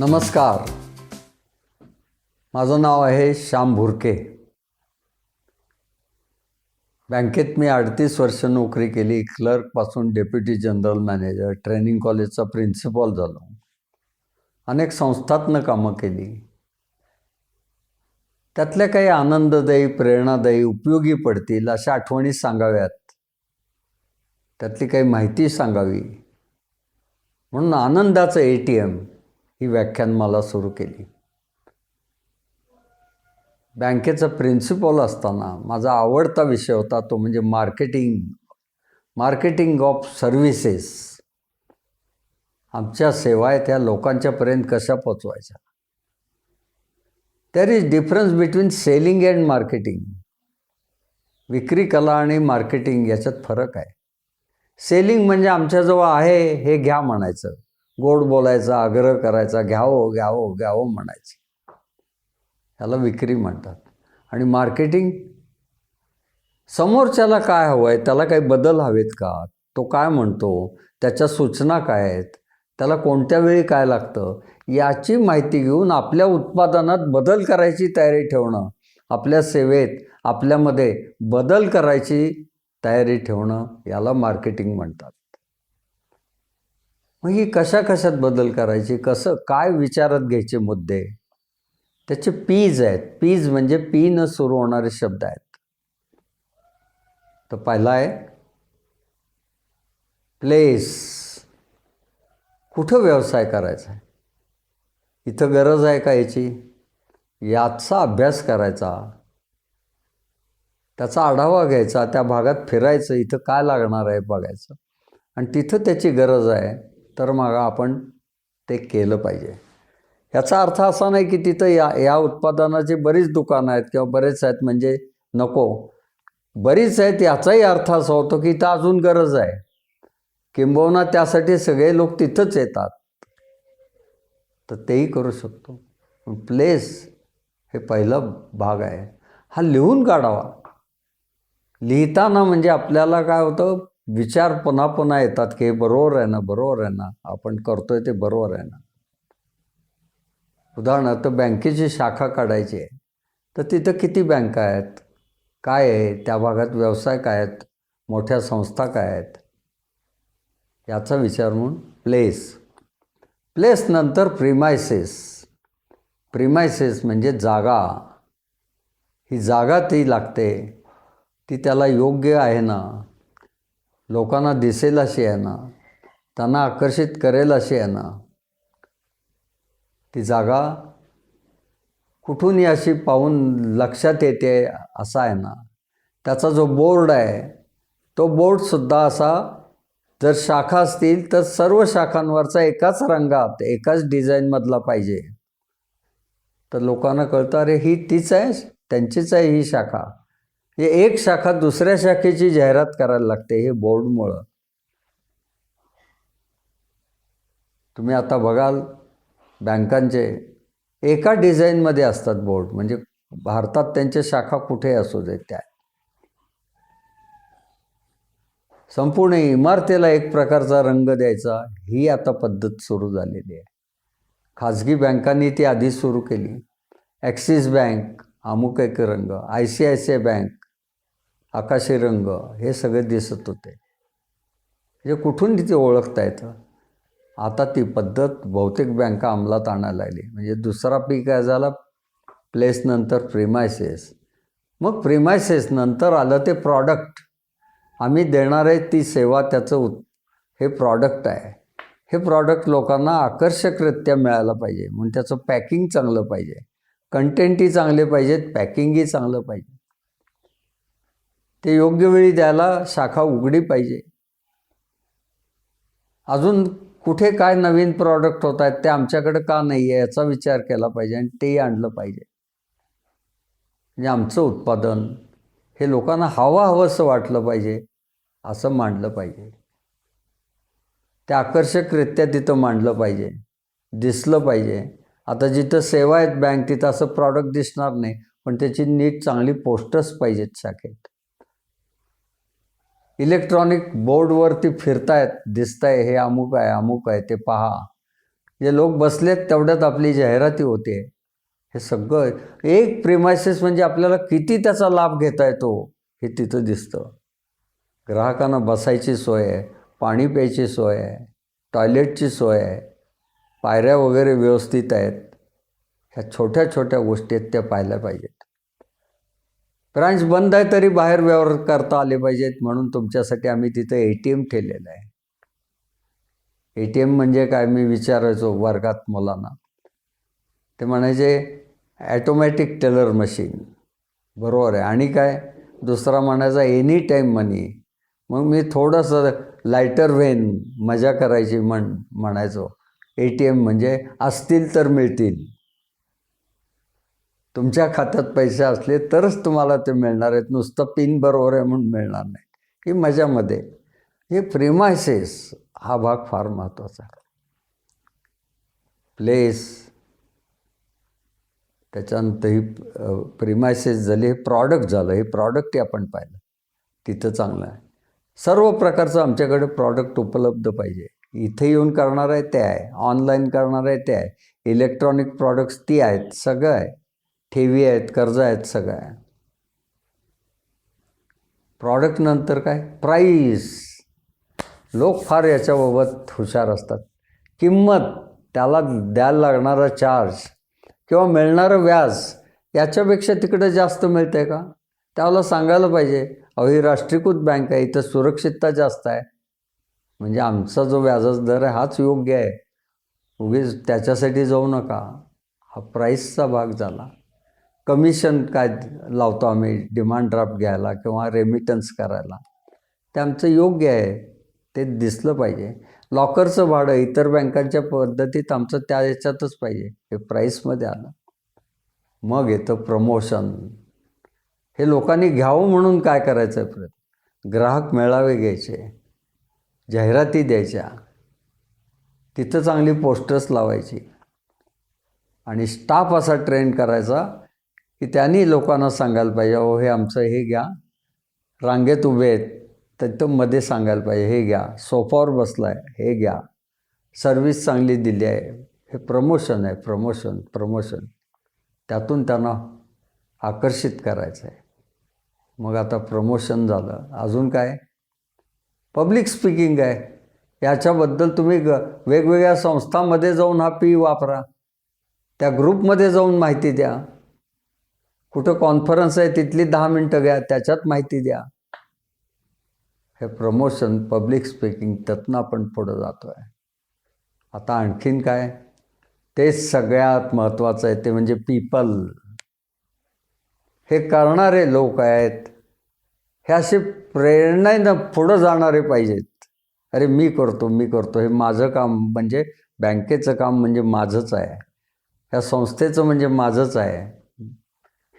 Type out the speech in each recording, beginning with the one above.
नमस्कार. माझं नाव आहे श्याम भुरके. बँकेत मी अडतीस वर्ष नोकरी केली. क्लर्कपासून डेप्युटी जनरल मॅनेजर ट्रेनिंग कॉलेजचा प्रिन्सिपॉल झालो. अनेक संस्थात्मक कामं केली. त्यातल्या काही आनंददायी प्रेरणादायी उपयोगी पडतील अशा आठवणी सांगाव्यात. त्यातली काही माहिती सांगावी. म्हणून आनंदाचं ए टी एम ही व्याख्यान मला सुरू केली. बँकेचा प्रिन्सिपॉल असताना माझा आवडता विषय होता तो म्हणजे मार्केटिंग मार्केटिंग ऑफ सर्व्हिसेस आमच्या सेवा आहेत त्या लोकांच्यापर्यंत कशा पोचवायच्या there is difference between selling and marketing विक्री कला आणि मार्केटिंग याच्यात फरक आहे. सेलिंग म्हणजे आमच्याजवळ आहे हे घ्या म्हणायचं. गोड बोलायचा आग्रह करायचा घ्यावं घ्यावं घ्यावं म्हणायचं. ह्याला विक्री म्हणतात. आणि मार्केटिंग? समोरच्याला काय हवं आहे त्याला काही बदल हवेत का? तो काय म्हणतो? त्याच्या सूचना काय आहेत? त्याला कोणत्या वेळी काय लागतं? याची माहिती घेऊन आपल्या उत्पादनात बदल करायची तयारी ठेवणं आपल्या सेवेत आपल्यामध्ये बदल करायची तयारी ठेवणं याला मार्केटिंग म्हणतात. मग ही कशा कशात बदल करायची? कसं काय विचारात घ्यायचे मुद्दे? त्याचे पीज आहेत. पीज म्हणजे पी न सुरू होणारे शब्द आहेत. तर पहिला आहे प्लेस कुठं व्यवसाय करायचा? आहे इथं गरज आहे का याची? याचा अभ्यास करायचा. त्याचा आढावा घ्यायचा. त्या भागात फिरायचं. इथं काय लागणार आहे बघायचं. आणि तिथं त्याची गरज आहे. तर मग आपण ते केलं पाहिजे. याचा अर्थ असा नाही की तिथं या या उत्पादनाची बरीच दुकानं आहेत किंवा बरेच आहेत म्हणजे नको. बरीच आहेत याचाही अर्थ असा होतो की इथं अजून गरज आहे. किंबहुना त्यासाठी सगळे लोक तिथंच येतात. तर तेही करू शकतो. प्लेस हे पहिला भाग आहे. हा लिहून काढावा. लिहिताना म्हणजे आपल्याला काय होतं? विचार पुन्हा पुन्हा येतात की हे बरोबर आहे ना बरोबर आहे ना आपण करतोय ते बरोबर आहे ना. उदाहरणार्थ बँकेची शाखा काढायची आहे तर तिथं किती बँका आहेत? काय आहे? त्या भागात व्यवसाय काय आहेत? मोठ्या संस्था काय आहेत? याचा विचार म्हणून प्लेस. प्लेस नंतर प्रिमायसेस. प्रिमायसेस म्हणजे जागा. ही जागा ती लागते ती त्याला योग्य आहे ना. लोकांना दिसेल अशी आहे ना त्यांना आकर्षित करेल अशी आहे ना ती जागा कुठूनही अशी पाहून लक्षात येते असा आहे ना. त्याचा जो बोर्ड आहे तो बोर्डसुद्धा असा जर शाखा असतील तर सर्व शाखांवरचा एकाच रंगात एकाच डिझाईनमधला पाहिजे. तर लोकांना कळतं अरे ही तीच आहे त्यांचीच आहे ही शाखा. हे एक शाखा दुसऱ्या शाखेची जाहिरात करायला लागते हे बोर्डमुळं. तुम्ही आता बघाल बँकांचे एका डिझाईनमध्ये असतात बोर्ड म्हणजे भारतात त्यांच्या शाखा कुठे असू देत त्या. संपूर्ण इमारतीला एक प्रकारचा रंग द्यायचा ही आता पद्धत सुरू झालेली आहे. खाजगी बँकांनी ती आधी सुरू केली. ॲक्सिस बँक अमुक एक रंग I C I C I bank आकाशी रंग हे सगळे दिसत होते. म्हणजे कुठून तिथे ओळखता येतं? आता ती पद्धत बहुतेक बँका अंमलात आणायला लागली. म्हणजे दुसरा पीक काय झाला? प्लेस नंतर प्रिमायसेस. मग प्रिमायसेस नंतर आलं ते प्रॉडक्ट. आम्ही देणारे ती सेवा त्याचं उत् हे प्रॉडक्ट आहे. हे प्रॉडक्ट लोकांना आकर्षकरित्या मिळायला पाहिजे. म्हणून त्याचं पॅकिंग चांगलं पाहिजे. कंटेंटही चांगले पाहिजेत पॅकिंगही चांगलं पाहिजे. ते योग्य वेळी द्यायला शाखा उघडी पाहिजे. अजून कुठे काय नवीन प्रॉडक्ट होत आहेत ते आमच्याकडे का नाही आहे याचा विचार केला पाहिजे आणि तेही आणलं पाहिजे. म्हणजे आमचं उत्पादन हे लोकांना हवं हवंसं वाटलं पाहिजे असं मांडलं पाहिजे. ते आकर्षकरित्या तिथं मांडलं पाहिजे दिसलं पाहिजे. आता जिथं सेवा आहेत बँक तिथं असं प्रॉडक्ट दिसणार नाही पण त्याची नीट चांगली पोस्टर्स पाहिजेत शाखेत. इलेक्ट्रॉनिक बोर्डवरती फिरतायत दिसताय हे अमुक आहे अमुक आहे ते पहा. जे लोक बसलेत तेवढ्यात आपली जाहिराती होते. हे सगळं एक प्रिमायसेस म्हणजे आपल्याला किती त्याचा लाभ घेता येतो हे तिथं दिसतं. ग्राहकांना बसायची सोय आहे पाणी प्यायची सोय आहे टॉयलेटची सोय आहे पायऱ्या वगैरे व्यवस्थित आहेत. ह्या छोट्या छोट्या गोष्टी आहेत त्या पाहिल्या पाहिजेत. ब्रांच बंद आहे तरी बाहेर व्यवहार करता आले पाहिजेत म्हणून तुमच्यासाठी आम्ही तिथं ए टी एम ठेवलेलं आहे. ए टी एम म्हणजे काय? मी विचारायचो वर्गात मुलांना. ते म्हणायचे ॲटोमॅटिक टेलर मशीन बरोबर आहे. आणि काय? दुसरा म्हणायचा एनी टाईम मनी मग मी थोडंसं लायटर व्हेन मजा करायची म्हण म्हणायचो. ए टी एम म्हणजे असतील तर मिळतील. तुमच्या खात्यात पैसे असले तरच तुम्हाला ते मिळणार आहेत. नुसतं पिन बरोबर आहे म्हणून मिळणार नाही. ही मजामध्ये. हे प्रिमायसेस हा भाग फार महत्त्वाचा आहे. प्लेस. त्याच्यानंतर ही प्रिमायसेस झाले हे प्रॉडक्ट झालं. हे प्रॉडक्टही आपण पाहिलं. तिथं चांगलं आहे. सर्व प्रकारचं आमच्याकडे प्रॉडक्ट उपलब्ध पाहिजे. इथे येऊन करणार आहे ते आहे. ऑनलाईन करणार आहे ते आहे. इलेक्ट्रॉनिक प्रॉडक्ट्स ती आहेत सगळं आहे. ठेवी आहेत कर्ज आहेत सगळं आहे प्रॉडक्ट नंतर काय? प्राईस लोक फार याच्याबाबत हुशार असतात. किंमत त्याला द्यायला लागणारा चार्ज किंवा मिळणारं व्याज याच्यापेक्षा तिकडं जास्त मिळतं आहे का? त्याला सांगायला पाहिजे अहो ही राष्ट्रीयकृत बँक आहे इथं सुरक्षितता जास्त आहे. म्हणजे आमचा जो व्याजाचा दर आहे हाच योग्य आहे. उगीच त्याच्यासाठी जाऊ नका. हा प्राईसचा भाग झाला. कमिशन काय लावतो आम्ही डिमांड ड्राफ्ट घ्यायला किंवा रेमिटन्स करायला. ते आमचं योग्य आहे ते दिसलं पाहिजे. लॉकरचं भाडं इतर बँकांच्या पद्धतीत आमचं त्या याच्यातच पाहिजे हे प्राईसमध्ये आलं. मग येतं प्रमोशन हे लोकांनी घ्यावं म्हणून काय करायचं आहे प्रयत्न? ग्राहक मेळावे घ्यायचे जाहिराती द्यायच्या तिथं चांगली पोस्टर्स लावायची. आणि स्टाफ असा ट्रेन करायचा की त्यांनी लोकांना सांगायला पाहिजे अहो हे आमचं हे घ्या. रांगेत उभे आहेत तर तो मध्ये सांगायला पाहिजे हे घ्या. सोफावर बसला आहे हे घ्या. सर्विस चांगली दिली आहे. हे प्रमोशन आहे प्रमोशन प्रमोशन. त्यातून त्यांना आकर्षित करायचं आहे. मग आता प्रमोशन झालं. अजून काय? पब्लिक स्पीकिंग आहे. याच्याबद्दल तुम्ही ग वेगवेगळ्या संस्थांमध्ये जाऊन हा पी वापरा. त्या ग्रुपमध्ये जाऊन माहिती द्या. कुठं कॉन्फरन्स आहे तिथली दहा मिनटं घ्या त्याच्यात माहिती द्या. हे प्रमोशन पब्लिक स्पीकिंग त्यातनं आपण पुढं जातो आहे आता आणखीन काय? तेच सगळ्यात महत्त्वाचं आहे ते म्हणजे पीपल हे करणारे लोक आहेत. हे असे प्रेरणेनं पुढं जाणारे पाहिजेत. अरे मी करतो मी करतो. हे माझं काम म्हणजे बँकेचं काम म्हणजे माझंच आहे. ह्या संस्थेचं म्हणजे माझंच आहे.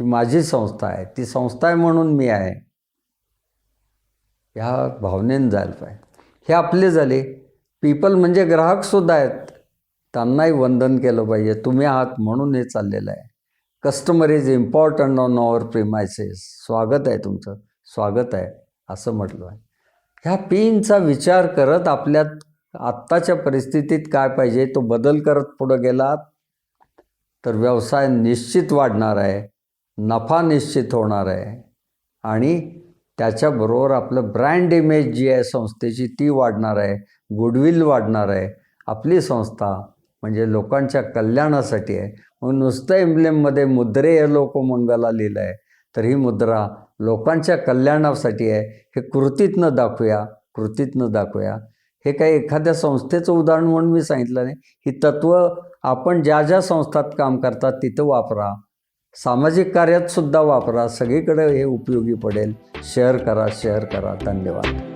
ही माझी संस्था आहे. ती संस्था आहे म्हणून मी आहे. ह्या भावनेनं जायला पाहिजे. हे आपले झाले. पीपल म्हणजे ग्राहकसुद्धा आहेत. त्यांनाही वंदन केलं पाहिजे. तुम्ही आहात म्हणून हे चाललेलं आहे. Customer is important on our premises स्वागत आहे तुमचं. स्वागत आहे. असं म्हटलं आहे. ह्या पीनचा विचार करत आपल्यात आत्ताच्या परिस्थितीत काय पाहिजे? तो बदल करत पुढं गेलात तर व्यवसाय निश्चित वाढणार आहे. नफा निश्चित होणार आहे. आणि त्याच्याबरोबर आपलं ब्रँड इमेज जी आहे संस्थेची ती वाढणार आहे. गुडविल वाढणार आहे. आपली संस्था म्हणजे लोकांच्या कल्याणासाठी आहे. मग नुसतं एम्ब्लेममध्ये मुद्रेय लोकमंगला लिहिलं आहे तर ही मुद्रा लोकांच्या कल्याणासाठी आहे. हे कृतीतनं दाखवूया कृतीतनं दाखवूया. हे काही एखाद्या संस्थेचं उदाहरण म्हणून मी सांगितलं नाही. ही तत्त्व आपण ज्या ज्या संस्थात काम करतात तिथं वापरा. सामाजिक कार्यात सुद्धा वापरा. सगळीकडे हे उपयोगी पडेल. शेअर करा शेअर करा. धन्यवाद.